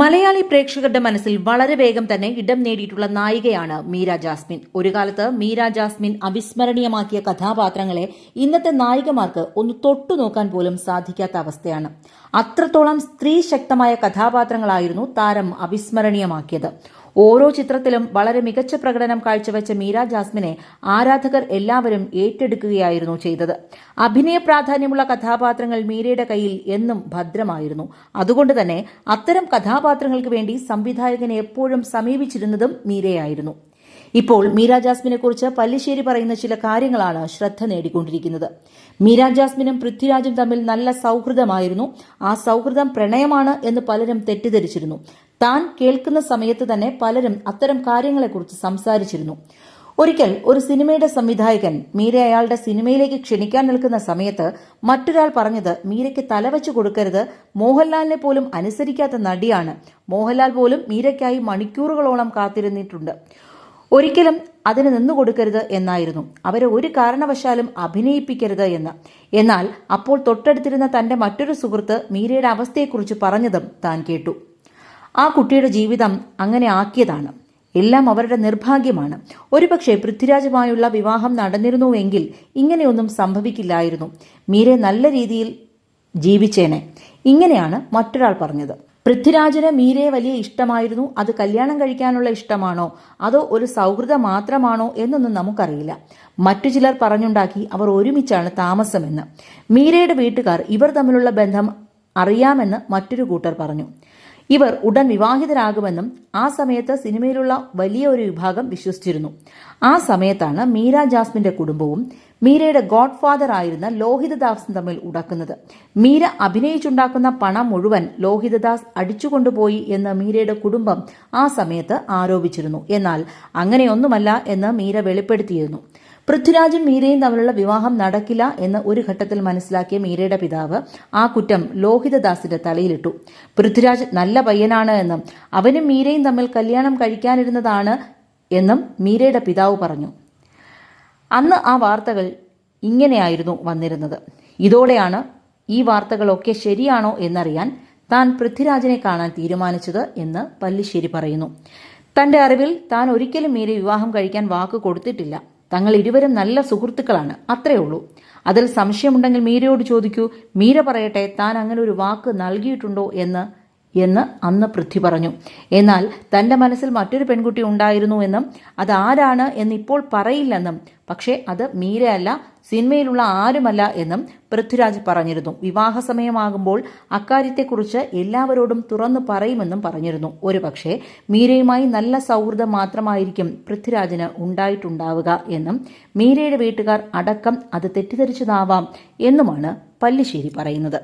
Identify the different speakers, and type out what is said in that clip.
Speaker 1: മലയാളി പ്രേക്ഷകരുടെ മനസ്സിൽ വളരെ വേഗം തന്നെ ഇടം നേടിയിട്ടുള്ള നായികയാണ് മീര ജാസ്മിൻ. ഒരു കാലത്ത് മീര ജാസ്മിൻ അവിസ്മരണീയമാക്കിയ കഥാപാത്രങ്ങളെ ഇന്നത്തെ നായികമാർക്ക് ഒന്ന് തൊട്ടുനോക്കാൻ പോലും സാധിക്കാത്ത അവസ്ഥയാണ്. അത്രത്തോളം സ്ത്രീ ശക്തമായ കഥാപാത്രങ്ങളായിരുന്നു താരം അവിസ്മരണീയമാക്കിയത്. ഓരോ ചിത്രത്തിലും വളരെ മികച്ച പ്രകടനം കാഴ്ചവെച്ച മീര ജാസ്മിനെ ആരാധകർ എല്ലാവരും ഏറ്റെടുക്കുകയായിരുന്നു ചെയ്തത്. അഭിനയ പ്രാധാന്യമുള്ള കഥാപാത്രങ്ങൾ മീരയുടെ കയ്യിൽ എന്നും ഭദ്രമായിരുന്നു. അതുകൊണ്ട് തന്നെ അത്തരം കഥാപാത്രങ്ങൾക്ക് വേണ്ടി സംവിധായകനെ എപ്പോഴും സമീപിച്ചിരുന്നതും മീരയായിരുന്നു. ഇപ്പോൾ മീര ജാസ്മിനെ കുറിച്ച് പല്ലിശ്ശേരി പറയുന്ന ചില കാര്യങ്ങളാണ് ശ്രദ്ധ നേടിക്കൊണ്ടിരിക്കുന്നത്. മീര ജാസ്മിനും പൃഥ്വിരാജും തമ്മിൽ നല്ല സൗഹൃദമായിരുന്നു. ആ സൗഹൃദം പ്രണയമാണ് എന്ന് പലരും തെറ്റിദ്ധരിച്ചിരുന്നു. താൻ കേൾക്കുന്ന സമയത്ത് തന്നെ പലരും അത്തരം കാര്യങ്ങളെക്കുറിച്ച് സംസാരിച്ചിരുന്നു. ഒരിക്കൽ ഒരു സിനിമയുടെ സംവിധായകൻ മീര അയാളുടെ സിനിമയിലേക്ക് ക്ഷണിക്കാൻ നിൽക്കുന്ന സമയത്ത് മറ്റൊരാൾ പറഞ്ഞത് മീരയ്ക്ക് തലവച്ചു കൊടുക്കരുത് മോഹൻലാലിനെ പോലും അനുസരിക്കാത്ത നടിയാണ്. മോഹൻലാൽ പോലും മീരയ്ക്കായി മണിക്കൂറുകളോളം കാത്തിരുന്നിട്ടുണ്ട്. ഒരിക്കലും അതിന് നിന്നുകൊടുക്കരുത് എന്നായിരുന്നു. അവരെ ഒരു കാരണവശാലും അഭിനയിപ്പിക്കരുത് എന്ന്. എന്നാൽ അപ്പോൾ തൊട്ടടുത്തിരുന്ന തന്റെ മറ്റൊരു സുഹൃത്ത് മീരയുടെ അവസ്ഥയെക്കുറിച്ച് പറഞ്ഞതും താൻ കേട്ടു. ആ കുട്ടിയുടെ ജീവിതം അങ്ങനെ ആക്കിയതാണ്. എല്ലാം അവരുടെ നിർഭാഗ്യമാണ്. ഒരുപക്ഷെ പൃഥ്വിരാജുമായുള്ള വിവാഹം നടന്നിരുന്നുവെങ്കിൽ ഇങ്ങനെയൊന്നും സംഭവിക്കില്ലായിരുന്നു. മീരെ നല്ല രീതിയിൽ ജീവിച്ചേനെ. ഇങ്ങനെയാണ് മറ്റൊരാൾ പറഞ്ഞത്. പൃഥ്വിരാജിന് മീരയെ വലിയ ഇഷ്ടമായിരുന്നു. അത് കല്യാണം കഴിക്കാനുള്ള ഇഷ്ടമാണോ? അതോ ഒരു സൗഹൃദം മാത്രമാണോ എന്നൊന്നും നമുക്കറിയില്ല. മറ്റു ചിലർ പറഞ്ഞുണ്ടാക്കി അവർ ഒരുമിച്ചാണ് താമസമെന്ന്. മീരയുടെ വീട്ടുകാർ ഇവർ തമ്മിലുള്ള ബന്ധം അറിയാമെന്ന് മറ്റൊരു കൂട്ടർ പറഞ്ഞു. ഇവർ ഉടൻ വിവാഹിതരാകുമെന്നും ആ സമയത്ത് സിനിമയിലുള്ള വലിയ ഒരു വിഭാഗം വിശ്വസിച്ചിരുന്നു. ആ സമയത്താണ് മീര ജാസ്മിന്റെ കുടുംബവും മീരയുടെ ഗോഡ് ഫാദർ ആയിരുന്ന ലോഹിതദാസും തമ്മിൽ ഉടക്കുന്നത്. മീര അഭിനയിച്ചുണ്ടാക്കുന്ന പണം മുഴുവൻ ലോഹിതദാസ് അടിച്ചുകൊണ്ടുപോയി എന്ന് മീരയുടെ കുടുംബം ആ സമയത്ത് ആരോപിച്ചിരുന്നു. എന്നാൽ അങ്ങനെയൊന്നുമല്ല എന്ന് മീര വെളിപ്പെടുത്തിയിരുന്നു. പൃഥ്വിരാജും മീരയും തമ്മിലുള്ള വിവാഹം നടക്കില്ല എന്ന് ഒരു ഘട്ടത്തിൽ മനസ്സിലാക്കിയ മീരയുടെ പിതാവ് ആ കുറ്റം ലോഹിതദാസിന്റെ തലയിലിട്ടു. പൃഥ്വിരാജ് നല്ല പയ്യനാണ് എന്നും അവനും മീരയും തമ്മിൽ കല്യാണം കഴിക്കാനിരുന്നതാണ് എന്നും മീരയുടെ പിതാവ് പറഞ്ഞു. അന്ന് ആ വാർത്തകൾ ഇങ്ങനെയായിരുന്നു വന്നിരുന്നത്. ഇതോടെയാണ് ഈ വാർത്തകളൊക്കെ ശരിയാണോ എന്നറിയാൻ താൻ പൃഥ്വിരാജിനെ കാണാൻ തീരുമാനിച്ചത് എന്ന് പല്ലിശ്ശേരി പറയുന്നു. തന്റെ അറിവിൽ താൻ ഒരിക്കലും മീരെ വിവാഹം കഴിക്കാൻ വാക്ക് കൊടുത്തിട്ടില്ല. തങ്ങൾ ഇരുവരും നല്ല സുഹൃത്തുക്കളാണ്. അത്രേ ഉള്ളൂ. അതിൽ സംശയമുണ്ടെങ്കിൽ മീരയോട് ചോദിക്കൂ മീര പറയട്ടെ താൻ അങ്ങനെ ഒരു വാക്ക് നൽകിയിട്ടുണ്ടോ? എന്ന് എന്ന് അന്ന് പൃഥ്വി പറഞ്ഞു. എന്നാൽ തന്റെ മനസ്സിൽ മറ്റൊരു പെൺകുട്ടി ഉണ്ടായിരുന്നു എന്നും അതാരാണ് എന്നിപ്പോൾ പറയില്ലെന്നും പക്ഷേ അത് മീരയല്ല സിനിമയിലുള്ള ആരുമല്ല എന്നും പൃഥ്വിരാജ് പറഞ്ഞിരുന്നു. വിവാഹ സമയമാകുമ്പോൾ അക്കാര്യത്തെക്കുറിച്ച് എല്ലാവരോടും തുറന്നു പറയുമെന്നും പറഞ്ഞിരുന്നു. ഒരുപക്ഷെ മീരയുമായി നല്ല സൗഹൃദം മാത്രമായിരിക്കും പൃഥ്വിരാജിന് ഉണ്ടായിട്ടുണ്ടാവുക എന്നും മീരയുടെ വീട്ടുകാർ അടക്കം അത് തെറ്റിദ്ധരിച്ചതാവാം എന്നുമാണ് പല്ലിശ്ശേരി പറയുന്നത്.